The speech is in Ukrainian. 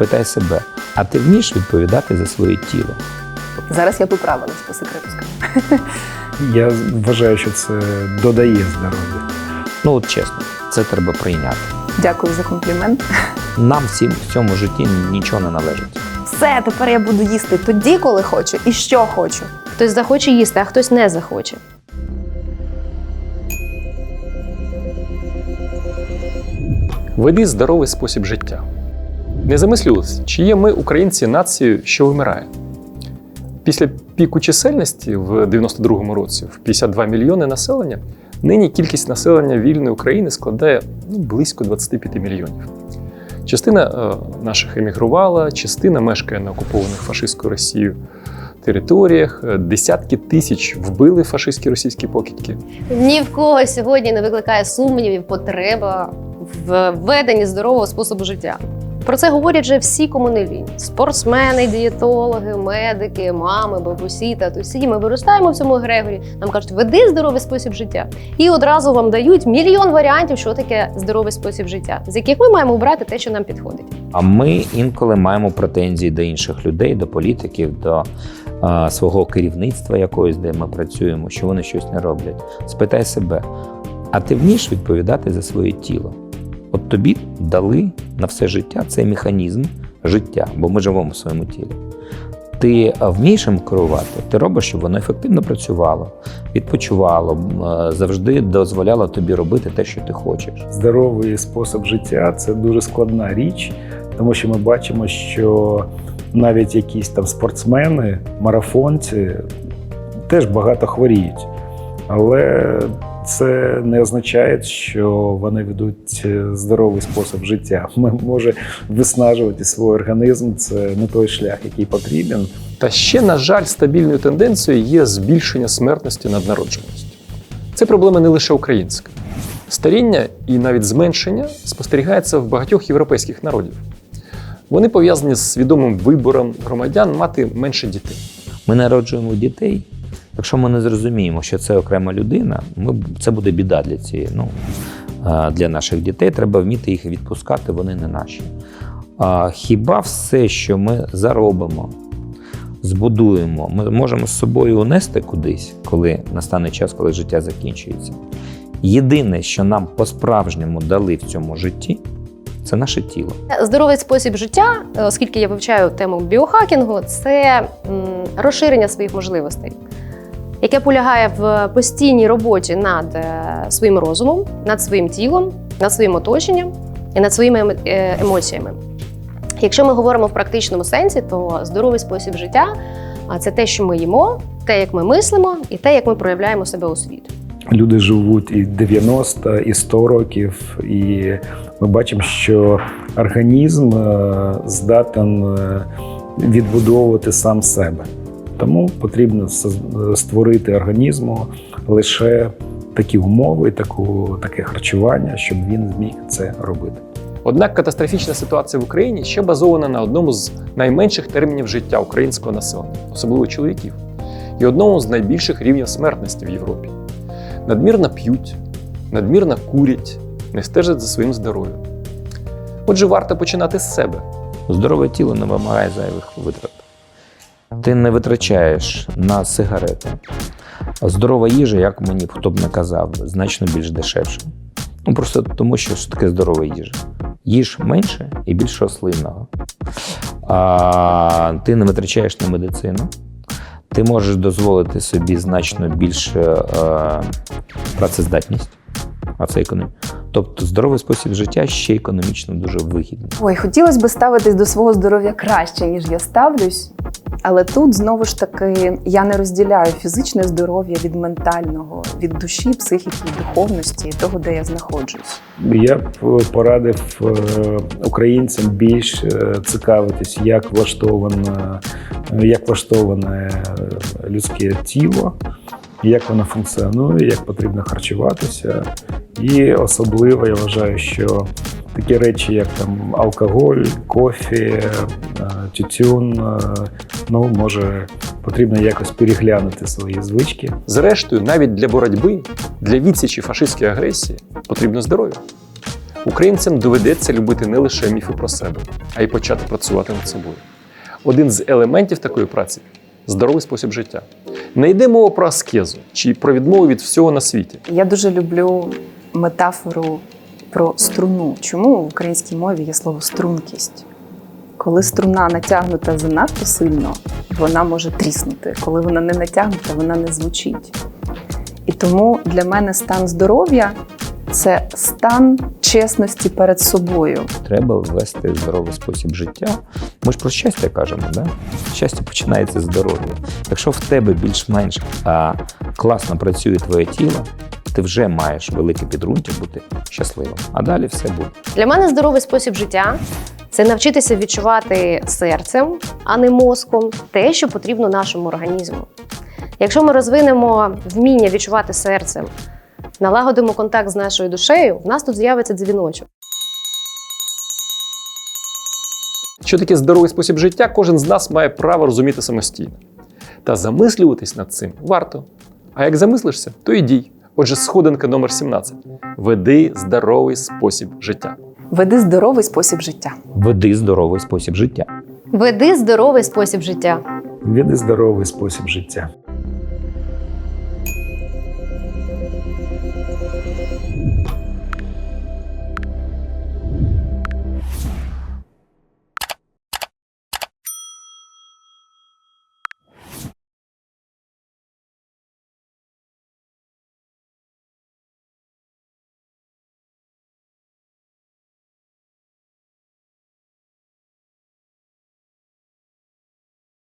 Спитай себе, а ти вмієш відповідати за своє тіло? Зараз я поправилась по секрету скажу. Я вважаю, що це додає здоров'я. Ну от чесно, це треба прийняти. Дякую за комплімент. Нам всім в цьому житті нічого не належить. Все, тепер я буду їсти тоді, коли хочу, і що хочу. Хтось захоче їсти, а хтось не захоче. Веди здоровий спосіб життя. Не замислювалися, чи є ми, українці, нацією, що вимирає. Після піку чисельності в 92-му році, в 52 мільйони населення, нині кількість населення вільної України складає ну, близько 25 мільйонів. Частина е, наших емігрувала, частина мешкає на окупованих фашистською Росією територіях, е, десятки тисяч вбили фашистські російські покидьки. Ні в кого сьогодні не викликає сумнівів потреба в введенні здорового способу життя. Про це говорять вже всі кому не лінь. Спортсмени, дієтологи, медики, мами, бабусі, татусі. Ми виростаємо в цьому егрегорі. Нам кажуть, веди здоровий спосіб життя. І одразу вам дають мільйон варіантів, що таке здоровий спосіб життя, з яких ми маємо обрати те, що нам підходить. А ми інколи маємо претензії до інших людей, до політиків, до е, свого керівництва якогось, де ми працюємо, що вони щось не роблять. Спитай себе, а ти вмієш відповідати за своє тіло? От тобі дали на все життя цей механізм життя, бо ми живемо в своєму тілі. Ти вмієш їм керувати, ти робиш, щоб воно ефективно працювало, відпочивало, е, завжди дозволяло тобі робити те, що ти хочеш. Здоровий спосіб життя це дуже складна річ, тому що ми бачимо, що навіть якісь там спортсмени, марафонці теж багато хворіють. Але це не означає, що вони ведуть е, здоровий спосіб життя. Ми може виснажувати свій організм. Це не той шлях, який потрібен. Та ще, на жаль, стабільною тенденцією є збільшення смертності над народженістю. Це проблема не лише українська. Старіння і навіть зменшення спостерігається в багатьох європейських народів. Вони пов'язані з свідомим вибором громадян мати менше дітей. Ми народжуємо дітей. Якщо ми не зрозуміємо, що це окрема людина, ми, це буде біда для цієї. Ну, для наших дітей треба вміти їх відпускати, вони не наші. А, хіба все, що ми заробимо, збудуємо, ми можемо з собою унести кудись, коли настане час, коли життя закінчується. Єдине, що нам по-справжньому дали в цьому житті, це наше тіло. Здоровий спосіб життя, е, оскільки я вивчаю тему біохакінгу, це розширення своїх можливостей, яке полягає в постійній роботі над е, своїм розумом, над своїм тілом, над своїм оточенням і над своїми е, емоціями. Якщо ми говоримо в практичному сенсі, то здоровий спосіб життя це те, що ми їмо, те, як ми мислимо, і те, як ми проявляємо себе у світ. Люди живуть і 90, і 100 років, і ми бачимо, що організм е, здатен відбудовувати сам себе. Тому потрібно створити організму лише такі умови, таку, таке харчування, щоб він зміг це робити. Однак катастрофічна ситуація в Україні ще базована на одному з найменших термінів життя українського населення, особливо чоловіків, і одному з найбільших рівнів смертності в Європі. Надмірно п'ють, надмірно курять, не стежать за своїм здоров'ям. Отже, варто починати з себе. Здорове тіло не вимагає зайвих витрат. Ти не витрачаєш на сигарети. Здорова їжа, як мені хто б не казав, значно більш дешевша. Ну просто тому, що що таке здорова їжа. Їж менше і більш рослинного. А, ти не витрачаєш на медицину. Ти можеш дозволити собі значно більше е, працездатність, а це економія. Тобто здоровий спосіб життя ще економічно дуже вигідний. Ой, хотілося б ставитись до свого здоров'я краще, ніж я ставлюсь. Але тут знову ж таки я не розділяю фізичне здоров'я від ментального, від душі, психіки, духовності того, де я знаходжусь. Я б порадив е, українцям більш е, цікавитись, як влаштоване, як влаштоване е, людське тіло, як воно функціонує, як потрібно харчуватися. І особливо я вважаю, що такі речі, як там алкоголь, кофі, е, тютюн, е, ну може потрібно якось переглянути свої звички. Зрештою, навіть для боротьби, для відсічі фашистської агресії потрібно здоров'я. Українцям доведеться любити не лише міфи про себе, а й почати працювати над собою. Один з елементів такої праці здоровий спосіб життя. Не йде мова про аскезу чи про відмову від всього на світі. Я дуже люблю метафору про струну. Чому в українській мові є слово стрункість? Коли струна натягнута занадто сильно, вона може тріснути. Коли вона не натягнута, вона не звучить. І тому для мене стан здоров'я це стан чесності перед собою. Треба ввести здоровий спосіб життя. Ми ж про щастя кажемо, да? Щастя починається з здоров'я. Якщо в тебе більш-менш класно працює твоє тіло, ти вже маєш велике підґрунтя бути щасливим. А далі все буде. Для мене здоровий спосіб життя це навчитися відчувати серцем, а не мозком, те, що потрібно нашому організму. Якщо ми розвинемо вміння відчувати серцем, налагодимо контакт з нашою душею, в нас тут з'явиться дзвіночок. Що таке здоровий спосіб життя, кожен з нас має право розуміти самостійно. Та замислюватись над цим варто. А як замислишся, то і дій. Отже, сходинка номер 17. Веди здоровий спосіб життя. Веди здоровий спосіб життя. Веди здоровий спосіб життя. Веди здоровий спосіб життя. Веди здоровий спосіб життя.